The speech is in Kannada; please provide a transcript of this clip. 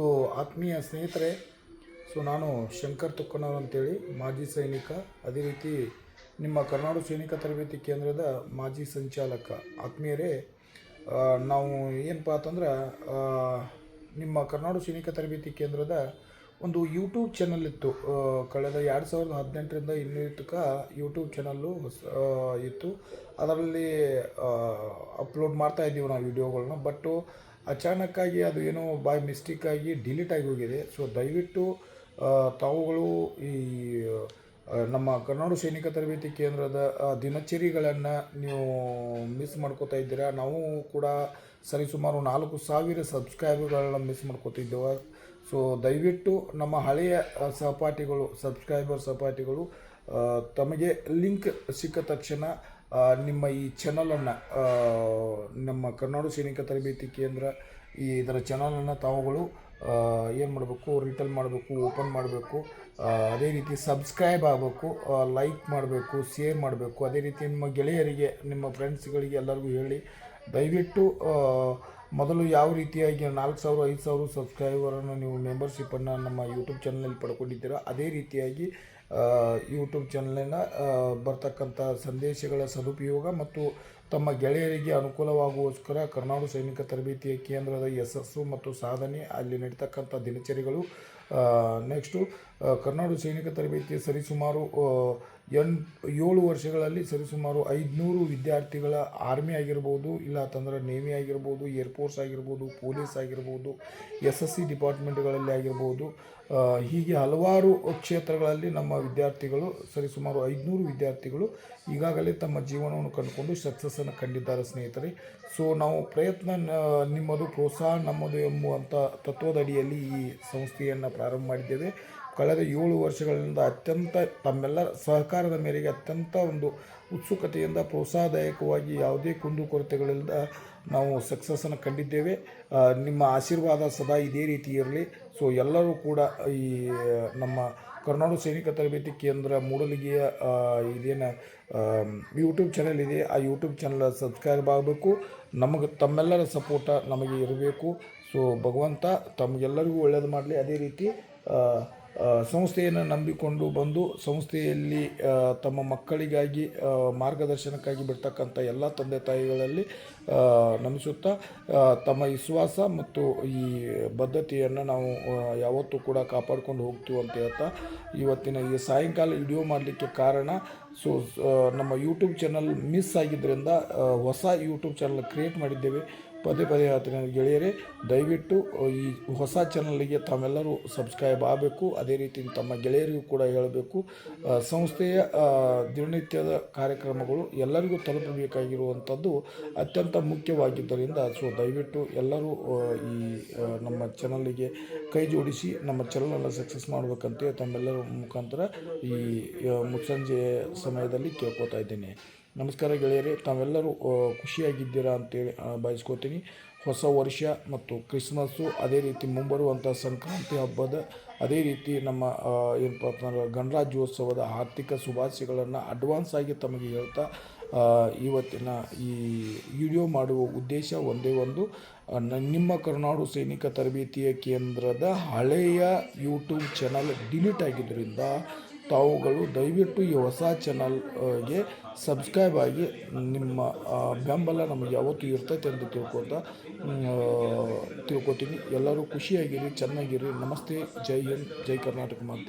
ಸೊ, ಆತ್ಮೀಯ ಸ್ನೇಹಿತರೆ, ಸೊ ನಾನು ಶಂಕರ್ ತುಕ್ಕನವ್ರು ಅಂತೇಳಿ, ಮಾಜಿ ಸೈನಿಕ. ಅದೇ ರೀತಿ ನಿಮ್ಮ ಕರ್ನಾಡು ಸೈನಿಕ ತರಬೇತಿ ಕೇಂದ್ರದ ಮಾಜಿ ಸಂಚಾಲಕ. ಆತ್ಮೀಯರೇ ನಾವು ಏನಪ್ಪ ಅಂತಂದ್ರೆ ನಿಮ್ಮ ಕರ್ನಾಡು ಸೈನಿಕ ತರಬೇತಿ ಕೇಂದ್ರದ ಒಂದು ಯೂಟ್ಯೂಬ್ ಚಾನಲ್ ಇತ್ತು. ಕಳೆದ ಎರಡು ಸಾವಿರದ ಹದಿನೆಂಟರಿಂದ ಇನ್ನೂರು ತನಕ ಯೂಟ್ಯೂಬ್ ಚಾನಲ್ಲು ಇತ್ತು. ಅದರಲ್ಲಿ ಅಪ್ಲೋಡ್ ಮಾಡ್ತಾ ಇದ್ದೀವಿ ನಾವು ವಿಡಿಯೋಗಳನ್ನ ಬಟ್ಟು ಅಚಾನಕ್ಕಾಗಿ ಅದು ಏನೋ ಬೈ ಮಿಸ್ಟೇಕಾಗಿ ಡಿಲೀಟ್ ಆಗಿ ಹೋಗಿದೆ. ಸೊ ದಯವಿಟ್ಟು ತಾವುಗಳು ಈ ನಮ್ಮ ಕನ್ನಡ ಸೈನಿಕ ತರಬೇತಿ ಕೇಂದ್ರದ ದಿನಚರಿಗಳನ್ನು ನೀವು ಮಿಸ್ ಮಾಡ್ಕೋತಾ ಇದ್ದೀರಾ? ನಾವು ಕೂಡ ಸರಿಸುಮಾರು ನಾಲ್ಕು ಸಾವಿರ ಸಬ್ಸ್ಕ್ರೈಬರ್ಗಳನ್ನ ಮಿಸ್ ಮಾಡ್ಕೋತಿದ್ದೇವೆ. ಸೊ ದಯವಿಟ್ಟು ನಮ್ಮ ಹಳೆಯ ಸಹಪಾಠಿಗಳು ಸಬ್ಸ್ಕ್ರೈಬರ್ ಸಹಪಾಠಿಗಳು ತಮಗೆ ಲಿಂಕ್ ಸಿಕ್ಕ ತಕ್ಷಣ ನಿಮ್ಮ ಈ ಚಾನಲನ್ನು ನಮ್ಮ ಕನ್ನಡ ಸೈನಿಕ ತರಬೇತಿ ಕೇಂದ್ರ ಈ ಇದರ ಚಾನಲನ್ನು ತಾವುಗಳು ಏನು ಮಾಡಬೇಕು ರಿಟರ್ನ್ ಮಾಡಬೇಕು ಓಪನ್ ಮಾಡಬೇಕು ಅದೇ ರೀತಿ ಸಬ್ಸ್ಕ್ರೈಬ್ ಆಗಬೇಕು ಲೈಕ್ ಮಾಡಬೇಕು ಶೇರ್ ಮಾಡಬೇಕು. ಅದೇ ರೀತಿ ನಿಮ್ಮ ಗೆಳೆಯರಿಗೆ, ನಿಮ್ಮ ಫ್ರೆಂಡ್ಸ್ಗಳಿಗೆ ಎಲ್ಲರಿಗೂ ಹೇಳಿ, ದಯವಿಟ್ಟು ಮೊದಲು ಯಾವ ರೀತಿಯಾಗಿ ನಾಲ್ಕು ಸಾವಿರ, ಐದು ಸಾವಿರ ಸಬ್ಸ್ಕ್ರೈಬರನ್ನು ನೀವು ಮೆಂಬರ್ಶಿಪ್ಪನ್ನು ನಮ್ಮ ಯೂಟ್ಯೂಬ್ ಚಾನಲಲ್ಲಿ ಪಡ್ಕೊಂಡಿದ್ದೀರಾ, ಅದೇ ರೀತಿಯಾಗಿ ಯೂಟ್ಯೂಬ್ ಚಾನಲಿನ ಬರ್ತಕ್ಕಂಥ ಸಂದೇಶಗಳ ಸದುಪಯೋಗ ಮತ್ತು ತಮ್ಮ ಗೆಳೆಯರಿಗೆ ಅನುಕೂಲವಾಗುವಸ್ಕರ ಕರ್ನಾಡು ಸೈನಿಕ ತರಬೇತಿಯ ಕೇಂದ್ರದ ಯಶಸ್ಸು ಮತ್ತು ಸಾಧನೆ ಅಲ್ಲಿ ನಡೀತಕ್ಕಂಥ ದಿನಚರಿಗಳು. ನೆಕ್ಸ್ಟು ಕರ್ನಾಡು ಸೈನಿಕ ತರಬೇತಿಯ ಸರಿಸುಮಾರು ಎನ್, ಏಳು ವರ್ಷಗಳಲ್ಲಿ ಸರಿಸುಮಾರು ಐದುನೂರು ವಿದ್ಯಾರ್ಥಿಗಳ ಆರ್ಮಿ ಆಗಿರ್ಬೋದು, ಇಲ್ಲ ಅಂತಂದ್ರೆ ನೇವಿ ಆಗಿರ್ಬೋದು ಏರ್ಫೋರ್ಸ್ ಆಗಿರ್ಬೋದು, ಪೊಲೀಸ್ ಆಗಿರ್ಬೋದು, ಎಸ್ ಎಸ್ ಸಿ ಡಿಪಾರ್ಟ್ಮೆಂಟ್ಗಳಲ್ಲಿ ಆಗಿರ್ಬೋದು ಹೀಗೆ ಹಲವಾರು ಕ್ಷೇತ್ರಗಳಲ್ಲಿ ನಮ್ಮ ವಿದ್ಯಾರ್ಥಿಗಳು, ಸರಿ ಸುಮಾರು ಐದುನೂರು ವಿದ್ಯಾರ್ಥಿಗಳು ಈಗಾಗಲೇ ತಮ್ಮ ಜೀವನವನ್ನು ಕಂಡುಕೊಂಡು ಸಕ್ಸಸ್ಸನ್ನು ಕಂಡಿದ್ದಾರೆ ಸ್ನೇಹಿತರೆ. ಸೊ ನಾವು ಪ್ರಯತ್ನ ನಿಮ್ಮದು ಪ್ರೋತ್ಸಾಹ, ನಮ್ಮದು ಎಂಬುವಂಥ ತತ್ವದಡಿಯಲ್ಲಿ ಈ ಸಂಸ್ಥೆಯನ್ನು ಪ್ರಾರಂಭ ಮಾಡಿದ್ದೇವೆ. ಕಳೆದ ಏಳು ವರ್ಷಗಳಿಂದ ಅತ್ಯಂತ ತಮ್ಮೆಲ್ಲರ ಸಹಕಾರದ ಮೇರೆಗೆ ಅತ್ಯಂತ ಒಂದು ಉತ್ಸುಕತೆಯಿಂದ, ಪ್ರೋತ್ಸಾಹದಾಯಕವಾಗಿ ಯಾವುದೇ ಕುಂದುಕೊರತೆಗಳಿಂದ ನಾವು ಸಕ್ಸಸ್ಸನ್ನು ಕಂಡಿದ್ದೇವೆ. ನಿಮ್ಮ ಆಶೀರ್ವಾದ ಸದಾ ಇದೇ ರೀತಿ ಇರಲಿ. ಸೊ ಎಲ್ಲರೂ ಕೂಡ ಈ ನಮ್ಮ ಕರ್ನಾಟಕ ಸೈನಿಕ ತರಬೇತಿ ಕೇಂದ್ರ ಮೂಡಲಿಗೆಯ ಇದೇನು ಯೂಟ್ಯೂಬ್ ಚಾನಲ್ ಇದೆ. ಆ ಯೂಟ್ಯೂಬ್ ಚಾನಲ್ ಸಬ್ಸ್ಕ್ರೈಬ್ ಆಗಬೇಕು. ನಮಗೆ ತಮ್ಮೆಲ್ಲರ ಸಪೋರ್ಟ ನಮಗೆ ಇರಬೇಕು. ಸೊ ಭಗವಂತ ತಮಗೆಲ್ಲರಿಗೂ ಒಳ್ಳೇದು ಮಾಡಲಿ. ಅದೇ ರೀತಿ ಸಂಸ್ಥೆಯನ್ನು ನಂಬಿಕೊಂಡು ಬಂದು ಸಂಸ್ಥೆಯಲ್ಲಿ ತಮ್ಮ ಮಕ್ಕಳಿಗಾಗಿ ಮಾರ್ಗದರ್ಶನಕ್ಕಾಗಿ ಬಿಡ್ತಕ್ಕಂಥ ಎಲ್ಲ ತಂದೆ ತಾಯಿಗಳಲ್ಲಿ ನಮಿಸುತ್ತಾ ತಮ್ಮ ವಿಶ್ವಾಸ ಮತ್ತು ಈ ಬದ್ಧತೆಯನ್ನು ನಾವು ಯಾವತ್ತೂ ಕೂಡ ಕಾಪಾಡ್ಕೊಂಡು ಹೋಗ್ತೀವಿ ಅಂತ ಹೇಳ್ತಾ, ಇವತ್ತಿನ ಈ ಸಾಯಂಕಾಲ ವಿಡಿಯೋ ಮಾಡಲಿಕ್ಕೆ ಕಾರಣ ಸೊ ನಮ್ಮ ಯೂಟ್ಯೂಬ್ ಚಾನಲ್ ಮಿಸ್ ಆಗಿದ್ದರಿಂದ ಹೊಸ ಯೂಟ್ಯೂಬ್ ಚಾನಲ್ ಕ್ರಿಯೇಟ್ ಮಾಡಿದ್ದೇವೆ. ಪದೇ ಪದೇ ಹೇಳ್ತೀನಿ ಗೆಳೆಯರೇ, ದಯವಿಟ್ಟು ಈ ಹೊಸ ಚಾನಲ್ಗೆ ತಾವೆಲ್ಲರೂ ಸಬ್ಸ್ಕ್ರೈಬ್ ಆಗಬೇಕು. ಅದೇ ರೀತಿ ತಮ್ಮ ಗೆಳೆಯರಿಗೂ ಕೂಡ ಹೇಳಬೇಕು. ಸಂಸ್ಥೆಯ ದಿನನಿತ್ಯದ ಕಾರ್ಯಕ್ರಮಗಳು ಎಲ್ಲರಿಗೂ ತಲುಪಬೇಕಾಗಿರುವಂಥದ್ದು ಅತ್ಯಂತ ಮುಖ್ಯವಾಗಿದ್ದರಿಂದ ಸೊ ದಯವಿಟ್ಟು ಎಲ್ಲರೂ ಈ ನಮ್ಮ ಚಾನಲಿಗೆ ಕೈ ಜೋಡಿಸಿ ನಮ್ಮ ಚಾನಲನ್ನು ಸಕ್ಸಸ್ ಮಾಡಬೇಕಂತೆ ತಮ್ಮೆಲ್ಲರ ಮುಖಾಂತರ ಈ ಮುಸ್ಸಂಜೆ ಸಮಯದಲ್ಲಿ ಕೇಳ್ಕೊತಾ ಇದ್ದೀನಿ. ನಮಸ್ಕಾರ ಗೆಳೆಯರೇ, ತಾವೆಲ್ಲರೂ ಖುಷಿಯಾಗಿದ್ದೀರಾ ಅಂತೇಳಿ ಬಯಸ್ಕೋತೀನಿ ಹೊಸ ವರ್ಷ ಮತ್ತು ಕ್ರಿಸ್ಮಸ್ಸು ಅದೇ ರೀತಿ ಮುಂಬರುವಂಥ ಸಂಕ್ರಾಂತಿ ಹಬ್ಬದ ಅದೇ ರೀತಿ ನಮ್ಮ ಏನಪ್ಪ ಗಣರಾಜ್ಯೋತ್ಸವದ ಆರ್ಥಿಕ ಶುಭಾಶಯಗಳನ್ನು ಅಡ್ವಾನ್ಸ್ ಆಗಿ ತಮಗೆ ಹೇಳ್ತಾ ಇವತ್ತಿನ ಈ ವಿಡಿಯೋ ಮಾಡುವ ಉದ್ದೇಶ ಒಂದೇ ಒಂದು ನಿಮ್ಮ ಕರುನಾಡು ಸೈನಿಕ ತರಬೇತಿಯ ಕೇಂದ್ರದ ಹಳೆಯ ಯೂಟ್ಯೂಬ್ ಚಾನಲ್ ಡಿಲೀಟ್ ಆಗಿದ್ದರಿಂದ ತಾವುಗಳು ದಯವಿಟ್ಟು ಈ ಹೊಸ ಚಾನಲ್ಗೆ ಸಬ್ಸ್ಕ್ರೈಬ್ ಆಗಿ ನಿಮ್ಮ ಬೆಂಬಲ ನಮಗೆ ಯಾವತ್ತೂ ಇರ್ತೈತೆ ಅಂತ ತಿಳ್ಕೊತಾ ತಿಳ್ಕೊತೀನಿ. ಎಲ್ಲರೂ ಖುಷಿಯಾಗಿರಿ, ಚೆನ್ನಾಗಿರಿ. ನಮಸ್ತೆ. ಜೈ ಹಿಂದ್, ಜೈ ಕರ್ನಾಟಕ ಮಾತೆ.